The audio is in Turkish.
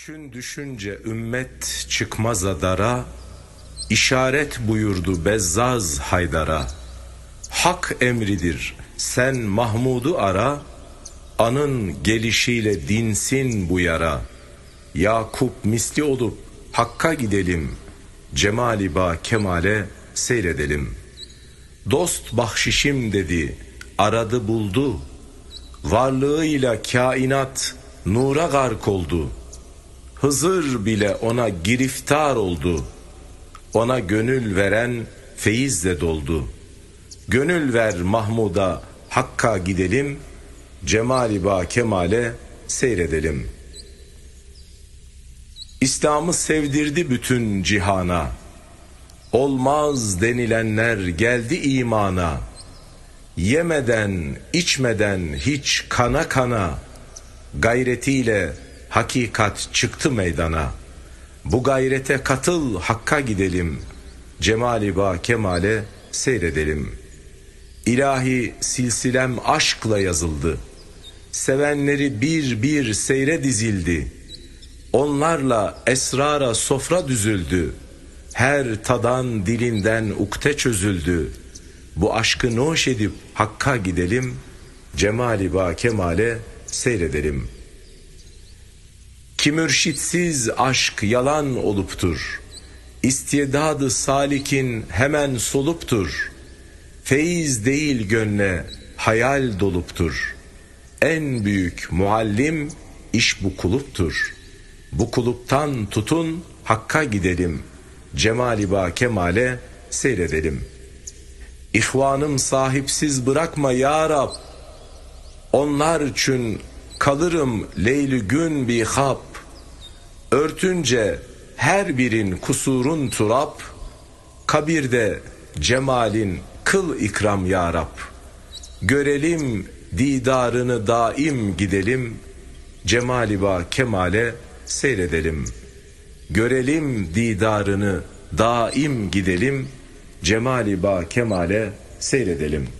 Düşün düşünce ümmet çıkmaz adara, işaret buyurdu Bezzaz Haydar'a. Hak emridir sen Mahmud'u ara, anın gelişiyle dinsin bu yara. Yakup misli olup Hakk'a gidelim, cemali ba kemale seyredelim. Dost bahşişim dedi, aradı buldu, varlığıyla kainat nura gark oldu.'' Hızır bile ona giriftar oldu. Ona gönül veren feyizle doldu. Gönül ver Mahmud'a Hakk'a gidelim. Cemali ba kemale seyredelim. İslam'ı sevdirdi bütün cihana. Olmaz denilenler geldi imana. Yemeden, içmeden hiç kana kana gayretiyle hakikat çıktı meydana. Bu gayrete katıl hakka gidelim. Cemali ba kemale seyredelim. İlahi silsilem aşkla yazıldı. Sevenleri bir bir seyre dizildi. Onlarla esrara sofra düzüldü. Her tadan dilinden ukte çözüldü. Bu aşkı noş edip hakka gidelim. Cemali ba kemale seyredelim.'' Ki mürşitsiz aşk yalan oluptur. İstidadı salikin hemen soluptur. Feyiz değil gönle hayal doluptur. En büyük muallim iş bu kuluptur. Bu kuluptan tutun hakka gidelim. Cemali ba kemale seyredelim. İhvanım sahipsiz bırakma ya Rab. Onlar için kalırım leyli gün bir hap. Örtünce her birin kusurun turap, kabirde cemalin kıl ikram ya Rab. Görelim didarını daim gidelim, cemali ba kemale seyredelim. Görelim didarını daim gidelim, cemali ba kemale seyredelim.''